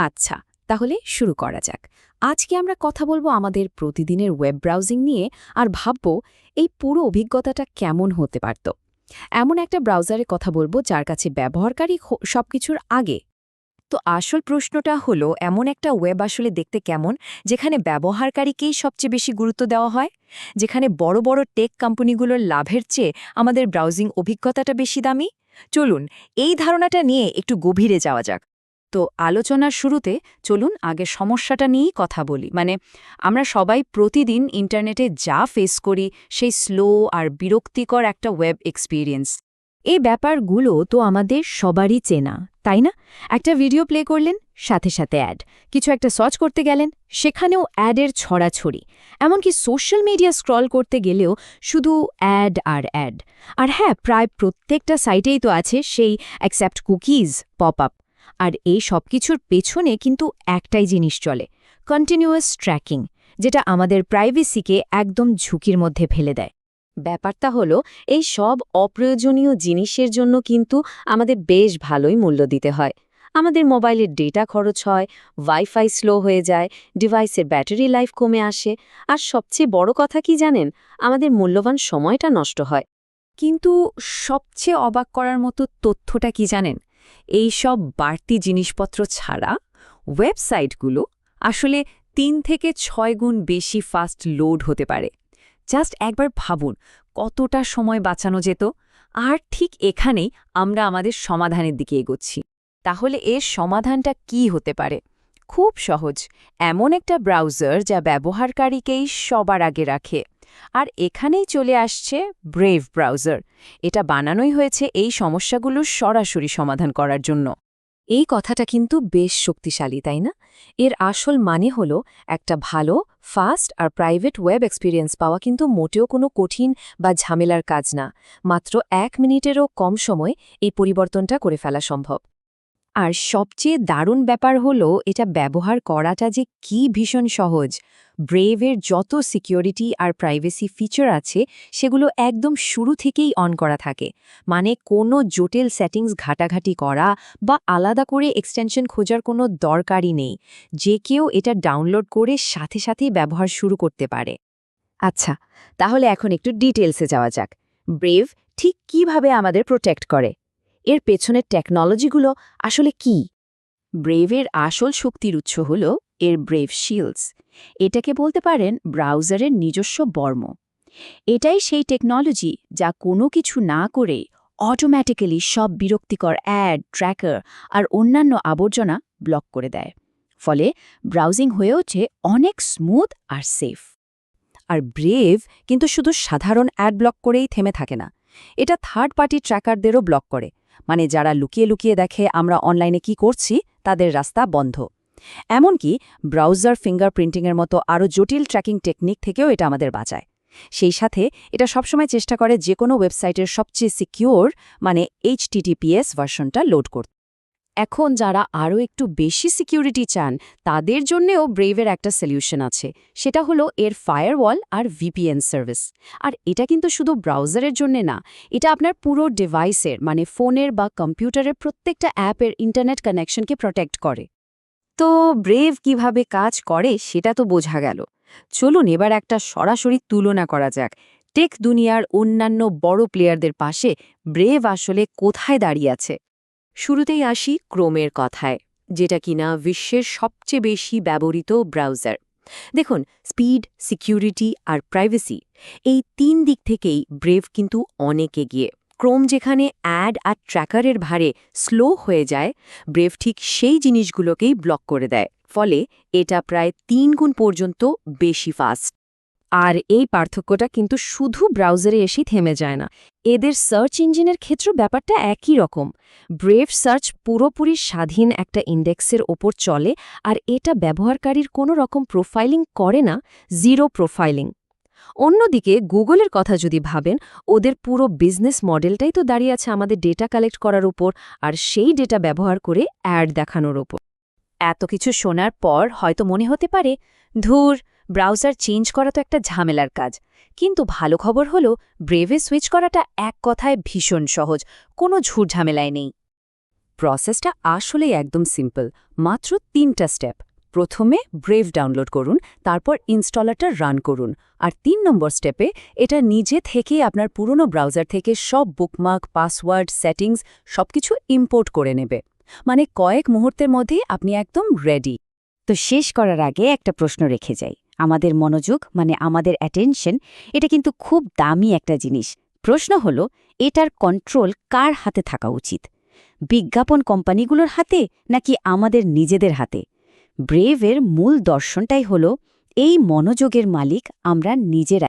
আচ্ছা তাহলে শুরু করা যাক। আজকে আমরা কথা বলব আমাদের প্রতিদিনের ওয়েব ব্রাউজিং নিয়ে আর ভাবব এই পুরো অভিজ্ঞতাটা কেমন হতে পারত। এমন একটা ব্রাউজারে কথা বলব যার কাছে ব্যবহারকারী সবকিছুর আগে। তো আসল প্রশ্নটা হলো, এমন একটা ওয়েব আসলে দেখতে কেমন যেখানে ব্যবহারকারীকেই সবচেয়ে বেশি গুরুত্ব দেওয়া হয়? যেখানে বড় বড় টেক কোম্পানিগুলোর লাভের চেয়ে আমাদের ব্রাউজিং অভিজ্ঞতাটা বেশি দামি? চলুন, এই ধারণাটা নিয়ে একটু গভীরে যাওয়া যাক। তো আলোচনার শুরুতে চলুন আগে সমস্যাটা নিয়েই কথা বলি। মানে আমরা সবাই প্রতিদিন ইন্টারনেটে যা ফেস করি, সেই স্লো আর বিরক্তিকর একটা ওয়েব এক্সপিরিয়েন্স এই ব্যাপারগুলো তো আমাদের সবারই চেনা, তাই না? একটা ভিডিও প্লে করলেন, সাথে সাথে অ্যাড কিছু একটা সার্চ করতে গেলেন, সেখানেও অ্যাডের ছড়াছড়ি। এমনকি সোশ্যাল মিডিয়া স্ক্রল করতে গেলেও শুধু অ্যাড আর অ্যাড আর হ্যাঁ প্রায় প্রত্যেকটা সাইটেই তো আছে, সেই অ্যাকসেপ্ট কুকিজ পপ আপ আর এই সব কিছুর পেছনে কিন্তু একটাই জিনিস চলে কন্টিনিউয়াস ট্র্যাকিং যেটা আমাদের প্রাইভেসিকে একদম ঝুঁকির মধ্যে ফেলে দেয়। ব্যাপারটা হলো, এই সব অপ্রয়োজনীয় জিনিসের জন্য কিন্তু আমাদের বেশ ভালোই মূল্য দিতে হয়। আমাদের মোবাইলের ডেটা খরচ হয় ওয়াইফাই স্লো হয়ে যায় ডিভাইসের ব্যাটারি লাইফ কমে আসে, আর সবচেয়ে বড় কথা কি জানেন? আমাদের মূল্যবান সময়টা নষ্ট হয়। কিন্তু সবচেয়ে অবাক করার মতো তথ্যটা কি জানেন? এই সব বাড়তি জিনিসপত্র ছাড়া ওয়েবসাইটগুলো আসলে তিন থেকে ছয় গুণ বেশি ফাস্ট লোড হতে পারে। জাস্ট একবার ভাবুন, কতটা সময় বাঁচানো যেত? আর ঠিক এখানেই আমরা আমাদের সমাধানের দিকে এগোচ্ছি। তাহলে এর সমাধানটা কি হতে পারে? খুব সহজ। এমন একটা ব্রাউজার যা ব্যবহারকারীকেই সবার আগে রাখে। আর এখানেই চলে আসছে ব্রেভ ব্রাউজার এটা বানানোই হয়েছে এই সমস্যাগুলোর সরাসরি সমাধান করার জন্য। এই কথাটা কিন্তু বেশ শক্তিশালী, তাই না? এর আসল মানে হল একটা ভালো ফাস্ট আর প্রাইভেট ওয়েব এক্সপিরিয়েন্স পাওয়া কিন্তু মোটেও কোনো কঠিন বা ঝামেলার কাজ না। মাত্র এক মিনিটেরও কম সময় এই পরিবর্তনটা করে ফেলা সম্ভব। আর সবচেয়ে দারুণ ব্যাপার হলো এটা ব্যবহার করাটা যে কি ভীষণ সহজ। ব্রেভের যত সিকিউরিটি আর প্রাইভেসি ফিচার আছে, সেগুলো একদম শুরু থেকেই অন করা থাকে। মানে কোনো জটিল সেটিংস ঘাটাঘাটি করা বা আলাদা করে এক্সটেনশন খোঁজার কোনো দরকারই নেই। যে কেউ এটা ডাউনলোড করে সাথে সাথেই ব্যবহার শুরু করতে পারে। আচ্ছা তাহলে এখন একটু ডিটেলসে যাওয়া যাক। ব্রেভ ঠিক কীভাবে আমাদের প্রোটেক্ট করে? এর পেছনের টেকনোলজিগুলো আসলে কি? ব্রেভের আসল শক্তির উৎস হল এর ব্রেভ শিল্ডস। এটাকে বলতে পারেন ব্রাউজারের নিজস্ব বর্ম। এটাই সেই টেকনোলজি যা কোনো কিছু না করে অটোম্যাটিক্যালি সব বিরক্তিকর অ্যাড ট্র্যাকার আর অন্যান্য আবর্জনা ব্লক করে দেয়। ফলে ব্রাউজিং হয়ে ওঠে অনেক স্মুথ আর সেফ আর ব্রেভ কিন্তু শুধু সাধারণ অ্যাড ব্লক করেই থেমে থাকে না, এটা থার্ড পার্টি ট্র্যাকারদেরও ব্লক করে। মানে যারা লুকিয়ে লুকিয়ে দেখে আমরা অনলাইনে কি করছি, তাদের রাস্তা বন্ধ। এমনকি ব্রাউজার ফিঙ্গার প্রিন্টিংয়ের মতো আরও জটিল ট্র্যাকিং টেকনিক থেকেও এটা আমাদের বাঁচায়। সেই সাথে এটা সবসময় চেষ্টা করে যে কোনো ওয়েবসাইটের সবচেয়ে সিকিউর মানে এইচটিটিপিএস ভার্সনটা লোড করতে। এখন যারা আরও একটু বেশি সিকিউরিটি চান, তাদের জন্যেও ব্রেভের একটা সলিউশন আছে। সেটা হলো এর ফায়ারওয়াল আর ভিপিএন সার্ভিস। আর এটা কিন্তু শুধু ব্রাউজারের জন্য না, এটা আপনার পুরো ডিভাইসের মানে ফোনের বা কম্পিউটারের প্রত্যেকটা অ্যাপের ইন্টারনেট কানেকশনকে প্রোটেক্ট করে। তো ব্রেভ কীভাবে কাজ করে সেটা তো বোঝা গেল। চলুন এবার একটা সরাসরি তুলনা করা যাক। টেক দুনিয়ার অন্যান্য বড় প্লেয়ারদের পাশে ব্রেভ আসলে কোথায় দাঁড়িয়ে আছে? শুরুতেই আসি ক্রোমের কথায়, যেটা কিনা বিশ্বের সবচেয়ে বেশি ব্যবহৃত ব্রাউজার। দেখুন, স্পিড, সিকিউরিটি আর প্রাইভেসি, এই তিন দিক থেকেই ব্রেভ কিন্তু অনেক এগিয়ে। ক্রোম যেখানে অ্যাড আর ট্র্যাকারের ভারে স্লো হয়ে যায়, ব্রেভ ঠিক সেই জিনিসগুলোকেই ব্লক করে দেয়, ফলে এটা প্রায় তিন গুণ পর্যন্ত বেশি ফাস্ট। আর এই পার্থক্যটা কিন্তু শুধু ব্রাউজারে এসেই থেমে যায় না। এদের সার্চ ইঞ্জিনের ক্ষেত্রেও ব্যাপারটা একই রকম। ব্রেভ সার্চ পুরোপুরি স্বাধীন একটা ইন্ডেক্সের ওপর চলে আর এটা ব্যবহারকারীর কোনো রকম প্রোফাইলিং করে না, জিরো প্রোফাইলিং। অন্যদিকে গুগলের কথা যদি ভাবেন, ওদের পুরো বিজনেস মডেলটাই তো দাঁড়িয়ে আছে আমাদের ডেটা কালেক্ট করার উপর আর সেই ডেটা ব্যবহার করে অ্যাড দেখানোর ওপর। এত কিছু শোনার পর হয়তো মনে হতে পারে, ধুর ব্রাউজার চেঞ্জ করা তো একটা ঝামেলার কাজ। কিন্তু ভালো খবর হলো, ব্রেভে সুইচ করাটা এক কথায় ভীষণ সহজ, কোনো ঝুট ঝামেলায় নেই। প্রসেসটা আসলেই একদম সিম্পল, মাত্র তিনটা স্টেপ। প্রথমে ব্রেভ ডাউনলোড করুন, তারপর ইনস্টলারটা রান করুন, আর তিন নম্বর স্টেপে এটা নিজে থেকেই আপনার পুরনো ব্রাউজার থেকে সব বুকমার্ক, পাসওয়ার্ড, সেটিংস, সবকিছু ইম্পোর্ট করে নেবে। মানে কয়েক মুহূর্তের মধ্যেই আপনি একদম রেডি। তো শেষ করার আগে একটা প্রশ্ন রেখে যাই। আমাদের মনোযোগ মানে আমাদের অ্যাটেনশন এটা কিন্তু খুব দামি একটা জিনিস। প্রশ্ন হল, এটার কন্ট্রোল কার হাতে থাকা উচিত? বিজ্ঞাপন কোম্পানিগুলোর হাতে নাকি আমাদের নিজেদের হাতে? ব্রেভের মূল দর্শনটাই হল, এই মনোযোগের মালিক আমরা নিজেরা